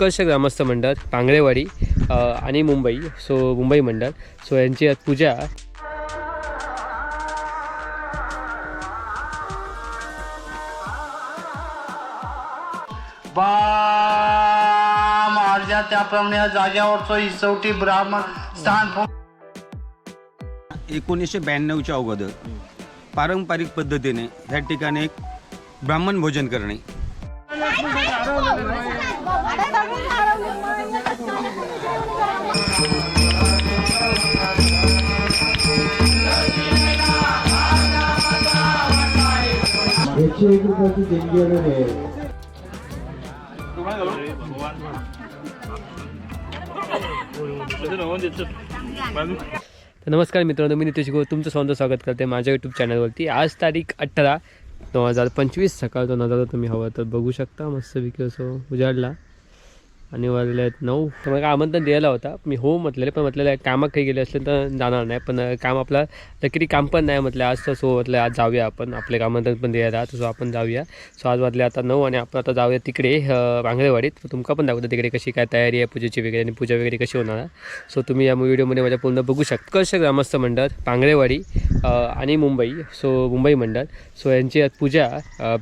उत्कर्ष ग्रामस्थ मंडळ पांगरेवाडी अ, आणि मुंबई सो मुंबई मंडळ सो यांची आज पूजा. बा माझ्या त्याप्रमाणे या जाग्यावरचं इसवटी ब्राह्मण स्थान एकोणीसशे ब्याण्णवच्या अगोदर पारंपरिक पद्धतीने ह्या ठिकाणी एक ब्राह्मण भोजन करणे. एकशे एक रुपयाची देणगी आलेली आहे. तर नमस्कार मित्रांनो मी नितेश गो तुमचं स्वतः स्वागत करते माझ्या यूट्यूब चॅनलवरती आज तारीख अठरा दोन हजार पंचवीस सकाळ दोन हजार तुम्ही हवं तर बघू शकता. मस्तपैकी असं उजाडला. आणि वाजले आहेत. नऊ. तर मला आमंत्रण द्यायला होता. मी हो म्हटलेलं पण म्हटलेलं कामात काही गेले असले तर जाणार नाही. पण काम आपला किती काम पण नाही म्हटलं. आज तर सो म्हटलं आज जाऊया आपण. आपले आमंत्रण पण द्यायला सो आपण जाऊया. सो आज वाजले आता नऊ आणि आपण आता जाऊया तिकडे अं, बांगरेवाडीत तर तुमका पण दाखवतो तिकडे कशी काय तयारी आहे पूजेची वगैरे आणि पूजा वगैरे कशी होणार आहे. सो तुम्ही या व्हिडिओमध्ये माझ्या पूर्ण बघू शकता. कसे ग्रामस्थ मंडळ पांगरेवाडी आणि मुंबई. सो मुंबई मंडळ. सो यांची आज पूजा अं,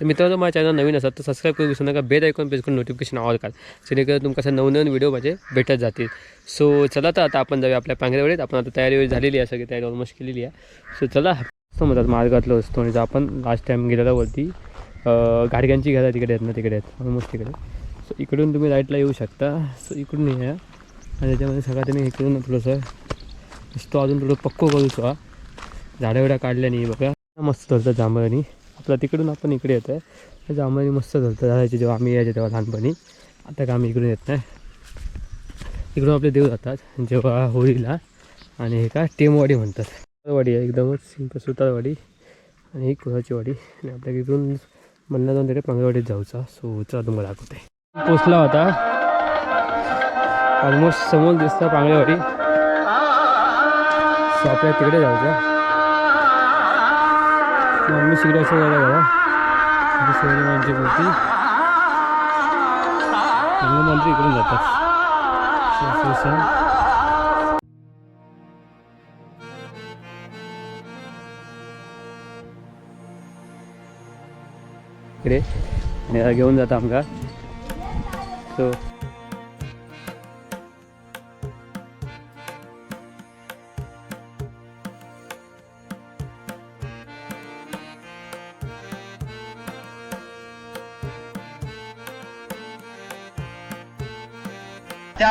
तर मित्रांनो माझ्या चॅनल नवीन असतात तर सबस्क्राईब करू विसरू नका. बेल ऐकून प्रेस करून नोटिफिकेशन ऑल करा. जेणेकरून तुमका असं नवनवीन व्हिडिओ माझे भेटत जातील. सो चला तर आता आपण जाऊया आपल्या पांगरेवाडीत आपण आता तयारी वगैरे झालेली आहे सगळी तयारी ऑलमोस्ट केलेली आहे. सो चला. समजतात मार्गातलो असतो आणि जर आपण लास्ट टाईम गेलेला वरती. गाडग्यांची घरं तिकडे आहेत ना तिकडे आहेत. ऑलमोस्ट तिकडे. सो इकडून तुम्ही राईटला येऊ शकता. सो इकडून या. आणि त्याच्यामध्ये सगळं त्यांनी इकडून थोडंसं नुसतं अजून थोडं पक्को करूचो हा झाडं विडा काढल्या नाही बघा. मस्त धरतं जांभळणी. आपला तिकडून आपण इकडे येतो आहे जांभळणी मस्त धरतं झाडायची जेव्हा आम्ही यायचे तेव्हा लहानपणी. आता का आम्ही इकडून येत नाही. इकडून आपले देव जातात जेव्हा होळीला. आणि हे का टेमवाडी म्हणतात. वाडी आहे एकदमच सिंपल सुतारवाडी. आणि ही कुळाची वाडी. आणि आपल्या इकडून म्हणणं जाऊन तिकडे पांगरवाडीत जाऊचा. सो चला तुम्हाला दाखवते पोचला होता. ऑलमोस्ट समोर दिसतं पांगळेवाडी. सो आपल्या तिकडे जाऊचा. मम्मी शिकडे असं जायला बघा शिवाजी मूर्ती. रंगमंत्री इकडून जातात. सो- सो- सो. इकडे. आणि घेऊन जाता आमका. सो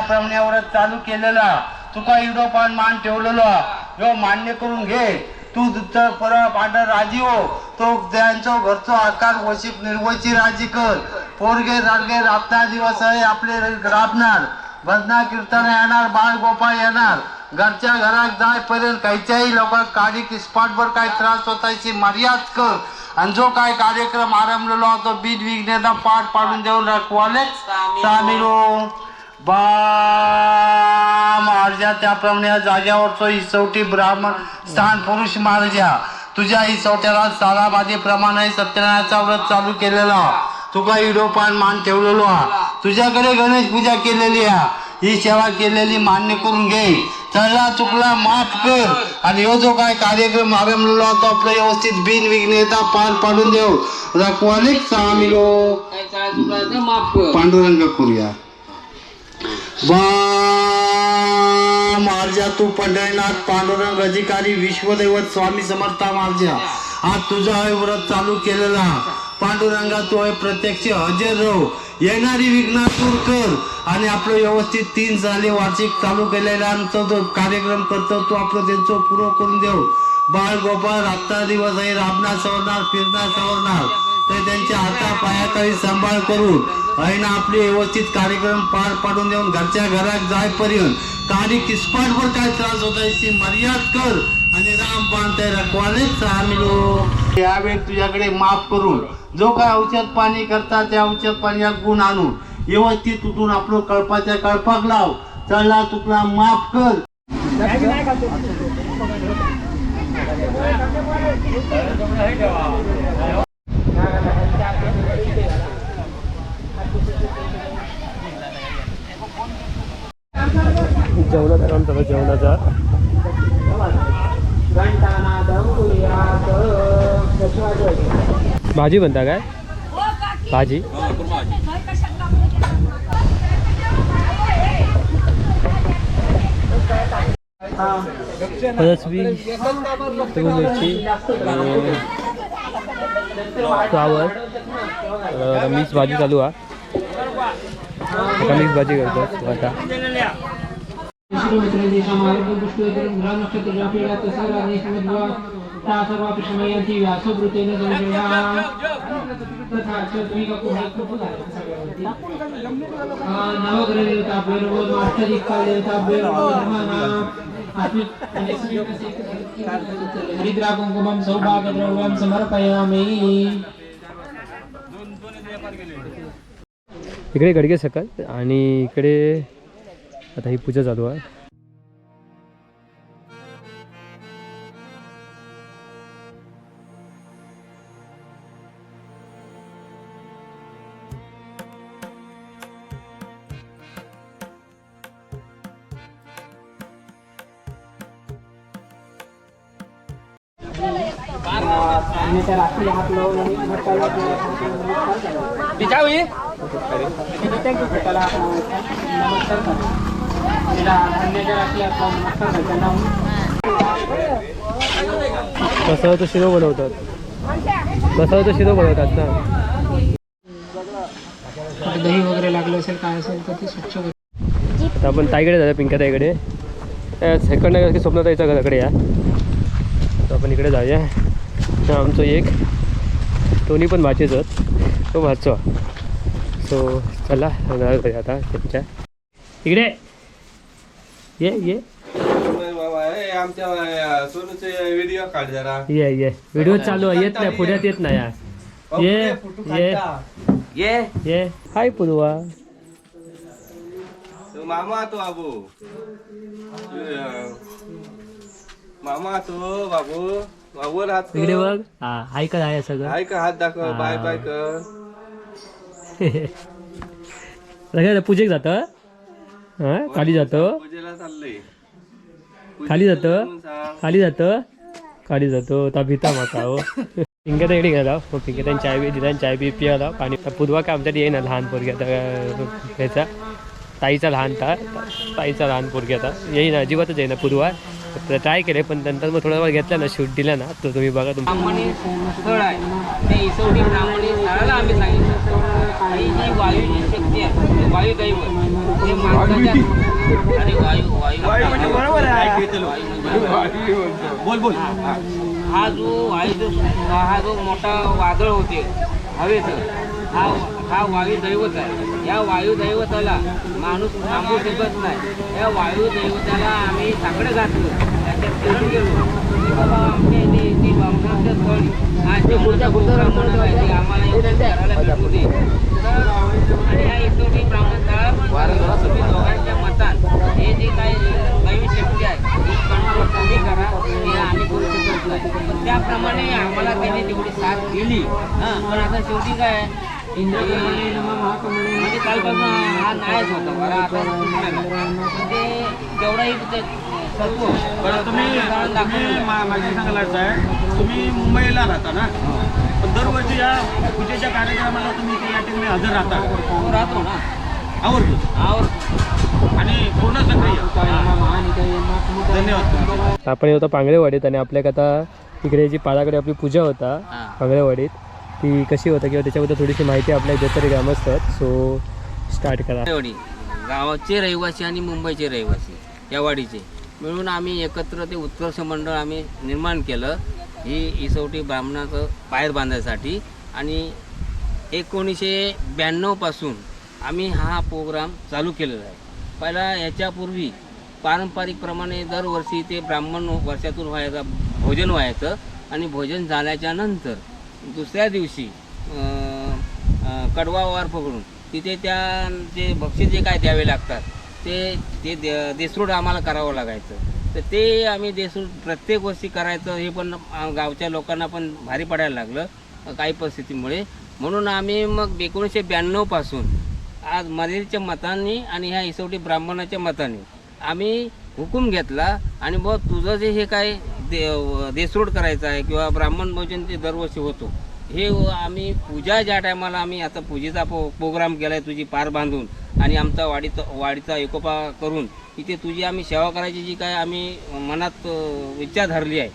प्रमाणावर चालू केलेला. तुका युरोपान मान ठेवलेला. ह्यो मान्य करून घे. तू तर परवा पांढर राजी हो तो त्यांचा घरचो आकार वशीप निर्वची राजी कर. पोरगे राडगे राबता दिवस आहे आपले राबणार. भजना कीर्तन येणार बाळ गोपाळ येणार. घरच्या घरात जायपर्यंत काहीच्याही लोकांना काढी स्पॉटवर काय त्रास होतायची मर्याद कर. आणि जो काय कार्यक्रम आरंभलेलो तो बीज विघ्नेता पाठ पाडून देऊन रखवाले सामील हो. बा मार्जा त्याप्रमाणे या जाग्यावरचो इसवटी ब्राह्मण स्थान पुरुष मार्जा. तुझ्या इसवट्याला सालाबादीप्रमाणे सत्यनारायणाचा व्रत चालू केलेला. तुका युरोपान मान ठेवलेलो हा. तुझ्याकडे गणेश पूजा केलेली हा. ही सेवा केलेली मान्य करून घे. चढला चुकला माफ कर. आणि ह्यो जो काय कार्यक्रम आरंभलेला तो आपला व्यवस्थित बिन विघ्नेता पार पाडून देऊ. रखवालीक सामीलो पांडुरंग करूया. मार्जा तू पंढरीनाथ पांडुरंग अधिकारी विश्वदैवत स्वामी समर्था मार्जा आज तुझा हे व्रत चालू केलेला पांडुरंगा तू आहे प्रत्यक्ष हजर राहू. येणारी विघ्न दूर कर. आणि आपलं व्यवस्थित तीन साली वार्षिक चालू केलेला आमचा जो कार्यक्रम करतो तो आपलं त्यांचं पूर्ण करून देऊ. बाळ गोपाळ रात्र दिवस आहे. राबणार सवरणार फिरणार सवरणार. ते त्यांच्या हाता पायाचाही सांभाळ करून आईनं आपले व्यवस्थित कार्यक्रम पार पाडून देऊन घरच्या घरात जायपर्यंत काही किसपाटवर काय त्रास होता याची मर्याद कर आणि राम पांते रखवालेच सामिलो यावेळी तुझ्याकडे माफ करून जो काय औषध पाणी करता त्या औषध पाण्यात गुण आणून व्यवस्थित तुटून आपलं कळपाच्या कळपाक लाव. चढला चुकला माफ कर. जेवणाचा काम चालू जेवणाचा भाजी बनता काय? भाजी? हिरवी मिरची फ्लावर मिक्स भाजी चालू आहे आता मिक्स भाजी करतो आता हरिद्रा कुंकुमं सौभाग्यद्रव्यं समर्पयामि इकडे गडगे सकल आणि इकडे आता ही पूजा चालू आहे. आणि रात्री हात लावून आणि घट्टाला घट्टाला हात लावायचा. नमस्कार करायचा. तिला धान्याच्या रात्री हात लावून नमस्कार करायचा. लावून कसं तो शिरो बनवतात कसं तो शिरो बनवतात ना दही वगैरे लागलं असेल काय असेल तर ते स्वच्छ आता आपण ताईकडे जाऊया पिंक्या ताईकडे सेकंड की स्वप्न ताईच्या घराकडे या तर आपण इकडे जाऊया तर आमचं एक दोन्ही पण भाचेच तो भाचो सो चला घरी आता त्यांच्या इकडे! ये ये। आमच्या सोनूचे व्हिडिओ काढ जरा ये ये। व्हिडिओ चालू आहे येत नाही पुण्यात येत नाही यार। ये ये। ये। ये। हाय पूर्वा। तो मामा तो बाबू। मामा तो बाबू। बाबू राहत इकडे बघ. हा हाय का आहे सगळं. हाय का हात दाखव. बाय बाय कर. लगेच पूजेक जातं हां? खाली जातं. खाली जातं. खाली जातं. खाली जातो. ता भिता माका हो. पिंक्यात इकडे गेला. हो पिंक्यात चाय बी दिला चाय बी पियाला. पाणी पुदवा काय आमच्यात येईना लहान पोरगी आता ह्याचा ताईचा लहान ता ताईचा लहान पोरगी आता. येईना अजिबातच येईना पुदवा. ट्राय केले पण नंतर मग थोडा वेळ घेतला ना शूट दिला ना तो तुम्ही बघा तुम ब्राह्मणी स्थळ आहे. ते इसवडी ब्राह्मणी स्थळाला आम्ही सांगितलं. आणि जी वायूची शक्ती आहे. ते वायुदैवत. हे माणसाच्या आणि वायू वायू बरोबर आहे. वायू बोल बोल. हा जो वायू जो हा जो मोठा वादळ होते हवेचं हा हा वायू दैवत आहे. या वायू दैवताला माणूस थांबू शकत नाही. या वायू दैवताला आम्ही साकडं घातलं. त्याच्यात घेऊन गेलो? की बाबा आमच्या इथे स्थळ हा जेवणाचा प्रोग्राम होणार आहे ते आम्हाला करायला भेटू दे तर आणि ह्या इथोटी ब्राह्मण तळावर तुम्ही दोघांच्या मतान हे जे काही दैवी शक्ती आहे तुम्ही करा. हे आम्ही करू शकत नाही. पण त्याप्रमाणे आम्हाला त्यांनी तेवढी साथ दिली. हां पण आता शेवटी काय? म्हणजे कालपासून हा नाहीच होता. बरं आता ते तेवढाही ते सत्व बरं तुम्ही तुम्ही माझी सांगायचं आहे तुम्ही मुंबईला राहता ना? पण दरवर्षी या पूजेच्या कार्यक्रमाला तुम्ही या ठिकाणी हजर राहता. राहतो ना. आवडतो आवर आणि पूर्ण सक्रिय. धन्यवाद. तुमचे. आपण होतो पांगळेवाडीत आणि आपल्याक आता इकडे जी पाडाकडे आपली पूजा होता. पांगळेवाडीत ती कशी होता किंवा त्याच्याबद्दल थोडीशी माहिती आपल्याला देत तरी ग्रामस्थ सो स्टार्ट करा. गावाचे रहिवासी आणि मुंबईचे रहिवासी या वाडीचे. मिळून आम्ही एकत्र ते उत्कर्ष मंडळ आम्ही निर्माण केलं. ही इसवटी ब्राह्मणाचं पायर बांधायसाठी. आणि एकोणीसशे ब्याण्णवपासून आम्ही हा प्रोग्राम चालू केलेला आहे. पहिला याच्यापूर्वी पारंपरिकप्रमाणे दरवर्षी ते ब्राह्मण वर्षातून व्हायचा भोजन व्हायचं आणि भोजन झाल्याच्यानंतर दुसऱ्या दिवशी कडवा वार पकडून तिथे त्या जे बक्षीस जे काय द्यावे लागतात ते ते दे- देसरूड आम्हाला करावं लागायचं. तर ते आम्ही देसरूड प्रत्येक वर्षी करायचं हे पण गावच्या लोकांना पण भारी पडायला लागलं काही परिस्थितीमुळे. म्हणून आम्ही मग एकोणीसशे ब्याण्णवपासून आज मर्यादेच्या मतांनी आणि ह्या इसवटी ब्राह्मणाच्या मताने आम्ही हुकूम घेतला आणि बुवा तुझं जे हे काय दे देसरोड करायचं आहे किंवा ब्राह्मण भोजन ते दरवर्षी होतो. हे आम्ही पूजा ज्या टायमाला आम्ही आता पूजेचा पो प्रोग्राम केला आहे तुझी पार बांधून आणि आमचा वाडीचा वाडीचा एकोपा करून इथे तुझी आम्ही सेवा करायची जी काय आम्ही मनात विचार इच्छा धरली आहे.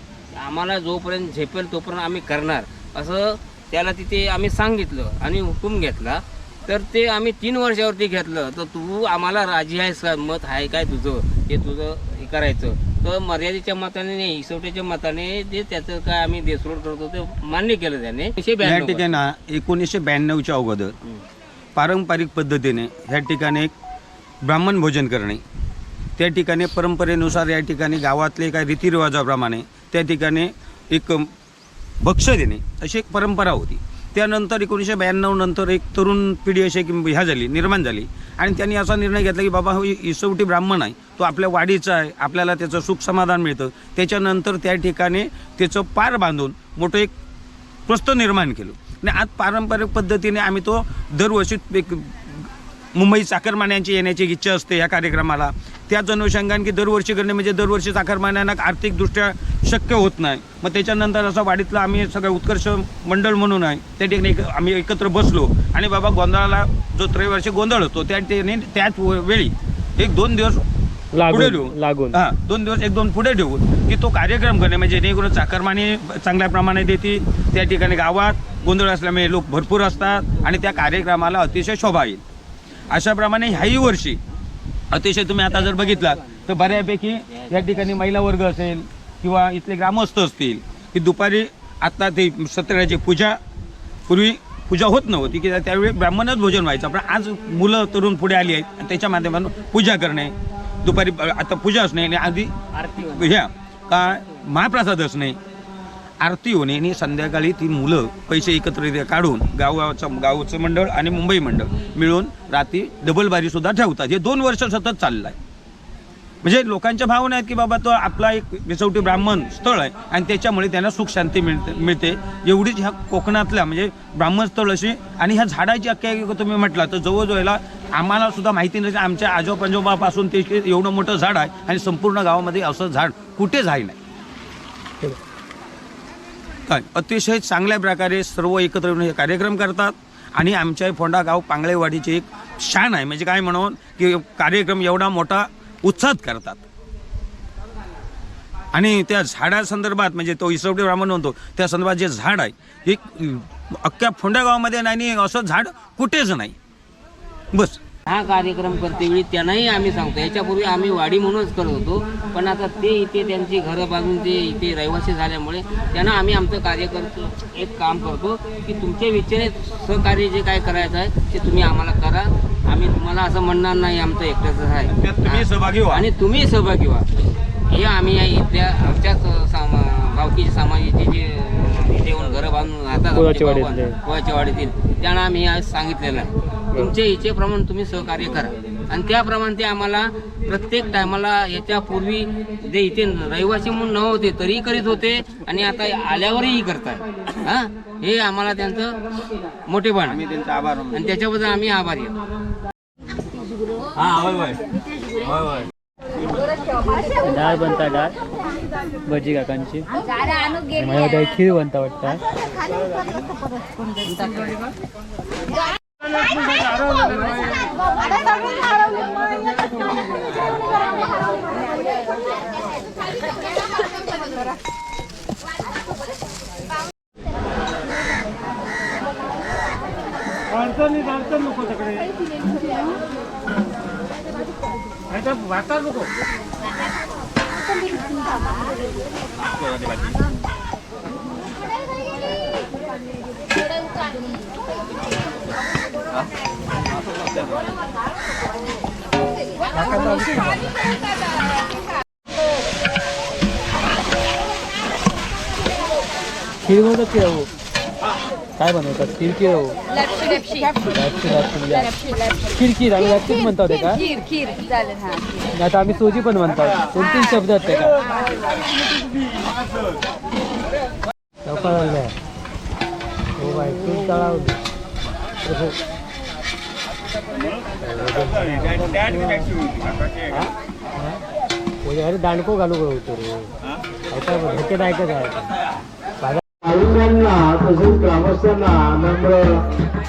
आम्हाला जोपर्यंत झेपेल तोपर्यंत आम्ही करणार. असं त्याला तिथे आम्ही सांगितलं आणि हुकूम घेतला. तर ते आम्ही तीन वर्षावरती घेतलं. तर तू आम्हाला राजी आहेस का? मत आहे काय तुझं? हे तुझं हे करायचं. तर मर्यादेच्या मताने नाही इसवट्याच्या मताने ते त्याचं काय आम्ही देसरोड करतो ते मान्य केलं त्याने. या ठिकाणी एकोणीसशे ब्याण्णवच्या अगोदर पारंपरिक पद्धतीने ह्या ठिकाणी एक ब्राह्मण भोजन करणे त्या ठिकाणी परंपरेनुसार या ठिकाणी गावातले काही रीतिरिवाजाप्रमाणे त्या ठिकाणी एक भक्ष देणे अशी एक परंपरा होती. त्यानंतर एकोणीसशे ब्याण्णव नंतर एक तरुण पिढी अशी एक ह्या झाली निर्माण झाली. आणि त्यांनी असा निर्णय घेतला की बाबा हो इसवटी ब्राह्मण आहे. तो आपल्या वाडीचा आहे. आपल्याला त्याचं सुख समाधान मिळतं. त्याच्यानंतर त्या ठिकाणी त्याचं पार बांधून मोठं एक प्रस्त निर्माण केलं. आणि आज पारंपरिक पद्धतीने आम्ही तो दरवर्षी एक मुंबई चाकरमान्यांची येण्याची इच्छा असते या कार्यक्रमाला. त्याच अनुषंगाने की दरवर्षी करणे म्हणजे दरवर्षी चाकरमान्यांना आर्थिकदृष्ट्या शक्य होत नाही. मग त्याच्यानंतर असं वाडीतलं आम्ही सगळं उत्कर्ष मंडळ म्हणून आहे त्या ठिकाणी एक आम्ही एकत्र बसलो आणि बाबा गोंधळाला जो त्रैवर्षी गोंधळ असतो त्या ठिकाणी त्याच वेळी एक दोन दिवस पुढे लागून ठेवून लागून. हा दोन दिवस एक दोन पुढे ठेवून की तो कार्यक्रम करणे म्हणजे जेणेकरून चाकरमाने चांगल्या प्रमाणे देतील त्या ठिकाणी गावात गोंधळ असल्यामुळे लोक भरपूर असतात आणि त्या कार्यक्रमाला अतिशय शोभा येईल. अशाप्रमाणे ह्याही वर्षी अतिशय तुम्ही आता जर बघितलात तर बऱ्यापैकी या ठिकाणी महिला वर्ग असेल किंवा इथले ग्रामस्थ असतील की दुपारी आत्ता ते सत्यनारायणाची पूजा पूर्वी पूजा होत नव्हती की त्यावेळी ब्राह्मणच भोजन व्हायचं. पण आज मुलं तरुण पुढे आली आहेत आणि त्याच्या माध्यमातून पूजा करणे दुपारी आता पूजा असणे आणि आधी आरती ह्या का महाप्रसाद असणे आरती होणे आणि संध्याकाळी ती मुलं पैसे एकत्रित काढून गावाचं गावचं मंडळ आणि मुंबई मंडळ मिळून रात्री डबलबारीसुद्धा ठेवतात. हे दोन वर्ष सतत चाललं आहे म्हणजे लोकांच्या भावना आहेत की बाबा तो आपला एक विसवटी ब्राह्मण स्थळ आहे आणि त्याच्यामुळे त्यांना सुख शांती मिळते मिळते. एवढीच ह्या कोकणातल्या म्हणजे ब्राह्मण स्थळ अशी आणि ह्या झाडाची अख्ख्या तुम्ही म्हटला तर जवळजवळला आम्हाला सुद्धा माहिती नाही आमच्या आजोबाजोबापासून ते एवढं मोठं झाड आहे आणि संपूर्ण गावामध्ये असं झाड कुठेच आहे नाही. काय अतिशय चांगल्या प्रकारे सर्व एकत्र येऊन हे कार्यक्रम करतात. आणि आमच्या फोंडा गाव पांगळेवाडीची एक शान आहे. म्हणजे काय म्हणून की कार्यक्रम एवढा मोठा उत्साहात करतात. आणि त्या झाडासंदर्भात म्हणजे तो इसवडी ब्राह्मण म्हणतो त्या संदर्भात जे झाड आहे एक अख्ख्या फोंडा गावामध्ये नाही आणि असं झाड कुठेच नाही. बस. हा कार्यक्रम करतेवेळी त्यांनाही आम्ही सांगतो. याच्यापूर्वी आम्ही वाडी म्हणूनच करत होतो. पण आता ते इथे त्यांची घरं बांधून ते इथे रहिवासी झाल्यामुळे त्यांना आम्ही आमचं कार्य करतो एक काम करतो की तुमच्या इच्छेने सहकार्य जे काय करायचं आहे ते तुम्ही आम्हाला करा. आम्ही तुम्हाला असं म्हणणार नाही आमचं एकट्याचं आहे. सहभागी व्हा. आणि तुम्ही सहभागी व्हा. हे आम्ही या इथल्या आमच्याच सामा गावकीच्या समाजाचे जे इथे येऊन घरं बांधून राहतात आमचे वाडीतले. त्यांना आम्ही आज सांगितलेलं आहे. तुमच्या इच्छेप्रमाणे तुम्ही सहकार्य करा. आणि त्याप्रमाणे ते आम्हाला प्रत्येक टायमाला याच्यापूर्वी जे इथे रहिवासी म्हणून नव्हते तरीही करीत होते आणि आता आल्यावरही करताय हा? हे आम्हाला त्यांचं मोठेपण आहे. त्यांचा आभार आणि त्याच्याबद्दल आम्ही आभारी आहोत. डाळ बनता डाळ? भजी काकांची. मला काही खीर बनता वाटतं. अडचणीत अडचण नको. तिकडे नाहीतर वाचा नको खीर बनवतात की राहू काय बनवतात? खीर की राहू लपशी. म्हणजे खीर आम्ही लॅपचीच म्हणतात ते का? खीर खीर. चालेल हा आणि आता आम्ही सोजी पण म्हणतात. दोन तीन शब्द आहेत ते का? लवकर हो बाय हो. हा? हा? अरे दांडको घालू होतो रे? ऐका ऐकत आहे. नागरिकांना तसेच ग्रामस्थांना नम्र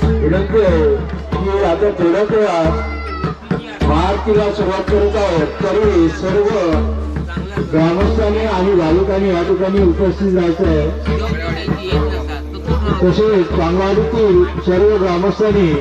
विनंती आहे की आता थोड्याच वेळात महाआरतीला सुरुवात करत आहोत. तरी सर्व ग्रामस्थांनी आणि भाविकांनी या ठिकाणी उपस्थित राहायचं आहे. तसेच चांगवाडीतील सर्व ग्रामस्थांनी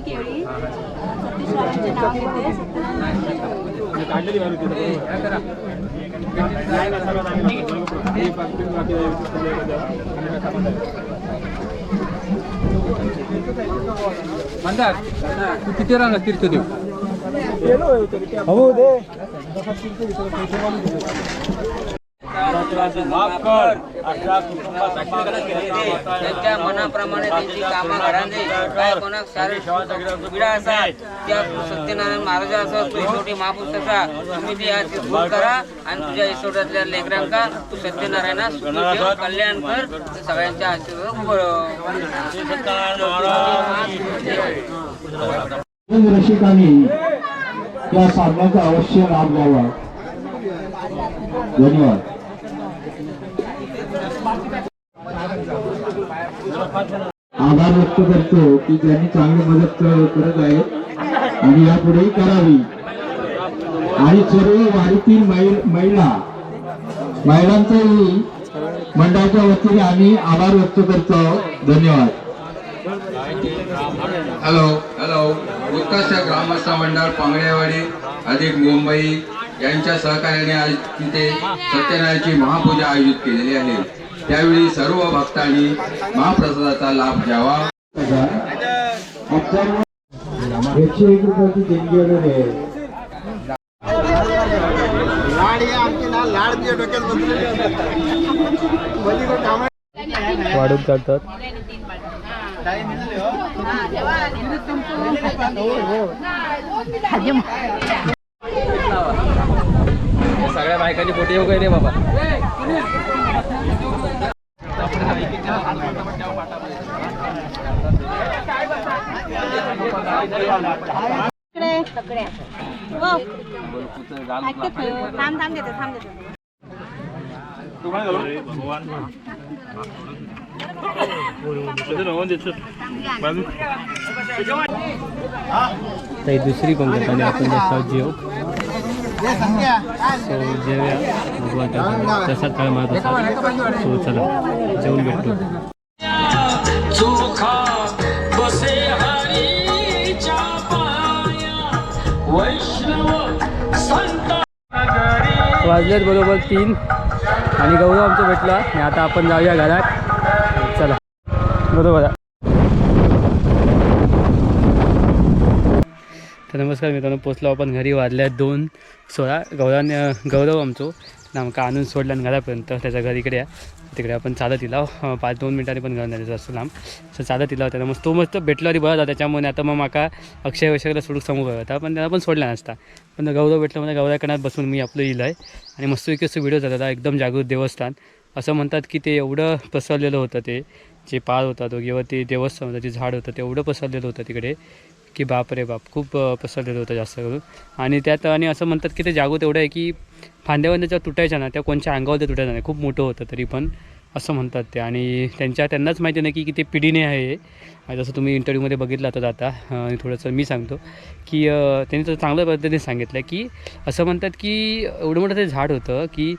केळी. सतीश रावांचे नाव मंदार हो दे. त्यांच्या मनाप्रमाणे त्यांची कामं घरांचे काय कोणाक शारीरिक पीडा असतात त्या सत्यनारायण महाराज असं तू शेवटी महापुस्तका तुम्ही ती आज दूर करा आणि तुझ्या इसोटातल्या लेकरांका तू सत्यनारायणा कल्याण कर. सगळ्यांच्या आशीर्वाद रसिकांनी या सामन्याचा अवश्य लाभ घ्यावा. धन्यवाद. आभार व्यक्त करतो की त्यांनी चांगली मदत करत आहेत आणि यापुढेही करावी. आणि सर्व वारीतील महिला. महिलांचाही मंडळाच्या वतीने आम्ही आभार व्यक्त करतो. धन्यवाद. हॅलो हॅलो उत्कर्ष ग्रामस्थ मंडळ पांगळेवाडी अधिक मुंबई. यांच्या सहकार्याने आज तिथे सत्यनारायणची महापूजा आयोजित केलेली आहे. त्यावेळी सर्व भक्तांनी महाप्रसादाचा लाभ घ्यावा. एकशे एक रुपयाची देणगी आहे. वाढून चालतात. सगळ्या बायकांची पोटी वगैरे रे बाबा. थांब थांब देतो थांब देतो तर ही दुसरी पंगत आणि आपण जेव सो जेव्या बघू आता तसाच काळ मारत असा सो चला जेवून भेटतो वाजलेत बरोबर तीन. आणि गौरव आमचं भेटला. आणि आता आपण जाऊया घरात. चला. बरोबर तर नमस्कार मित्रांनो पोचलो आपण घरी. वाजल्या दोन सोळा. गौरवाने गौरव आमचो. आमका आणून सोडला आणि घरापर्यंत त्याच्या घरीकडे आहे तिकडे आपण चालत इला पाच दोन मिनटांनी पण घर नाही असं लांब. सो चालत इला होता मग तो मस्त भेटलो तरी बरं होता त्याच्यामुळे आता मग माका अक्षय वैशाखला सोडूक समोर होता. पण त्याला पण सोडला नसता. पण गौरव भेटलं म्हणजे गौराकणात बसून मी आपलं इलं आहे आणि मस्त असं व्हिडिओ झाला होता एकदम जागृत देवस्थान. असं म्हणतात की ते एवढं पसरलेलं होतं ते. जे पार होता तो किंवा ते देवस्थान होतं जे झाड होतं ते एवढं पसरलेलं होतं तिकडे. की बाप रे बाप खूप पसरलेलं होतं जास्त करून. आणि त्यात आणि असं म्हणतात की ते जागृत एवढं आहे की फांद्यावरनं ज्या तुटायच्या ना त्या कोणच्या अंगावर ते तुटायचं नाही. खूप मोठं होतं तरी पण असं म्हणतात ते. आणि त्यांच्या त्यांनाच माहिती नाही की की ते पिढीने आहे जसं तुम्ही इंटरव्ह्यूमध्ये बघितलं होतं आता आणि थोडंसं मी सांगतो की त्यांनी तर चांगल्या पद्धतीने सांगितलं की असं म्हणतात की एवढं मोठं ते झाड होतं की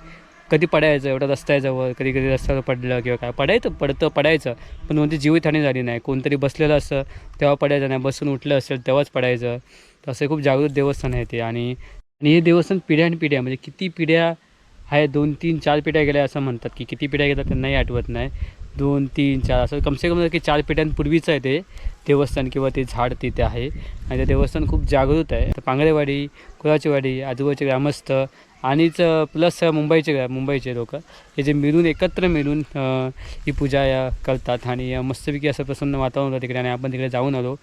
कधी पडायचं एवढं रस्त्याजवळ कधी कधी रस्त्यावर पडलं किंवा काय पडायचं पडतं पडायचं. पण कोणती जीवितहानी झाली नाही. कोणतरी बसलेलं असतं तेव्हा पडायचं नाही. बसून उठलं असेल तेव्हाच पडायचं. तर असे खूप जागृत देवस्थान आहे ते. आणि आणि हे देवस्थान पिढ्या आणि पिढ्या म्हणजे किती पिढ्या आहे दोन तीन चार पिढ्या गेल्या असं म्हणतात की किती पिढ्या गेल्या त्यांनाही आठवत नाही. दोन तीन चार असं कमसे कम की चार पिढ्यांपूर्वीचं आहे ते देवस्थान किंवा ते झाड तिथे आहे. आणि ते देवस्थान खूप जागृत आहे. तर पांगळेवाडी कुराचीवाडी आजूबाजूचे ग्रामस्थ आणिच प्लस मुंबईचे मुंबईचे लोक. हे जे मिळून एकत्र मिळून ही पूजा या करतात. आणि मस्तपैकी असं प्रसन्न वातावरण होतं तिकडे. आणि आपण तिकडे जाऊन आलो.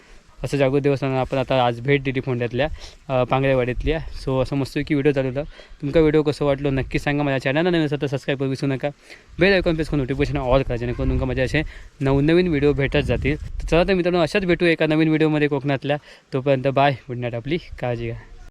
असं जागृत देवस्थानाला आपण आता आज भेट दिली फोंड्यातल्या पांगळेवाडीतल्या. सो असं मस्त की व्हिडिओ चालवलं तुमका व्हिडिओ कसं वाटलो नक्की सांगा माझ्या चॅनलला नवीन असं तर सबस्क्राईब करू. विसरू नका. बेल आयकॉन प्रेस करून नोटिफिकेशन ऑल करा. जेणेकरून तुमका माझे असे नवनवीन व्हिडिओ भेटत जातील. तर चला तर मित्रांनो अशाच भेटू एका नवीन व्हिडिओमध्ये कोकणातल्या. तोपर्यंत बाय गुड नाईट आपली काळजी घ्या.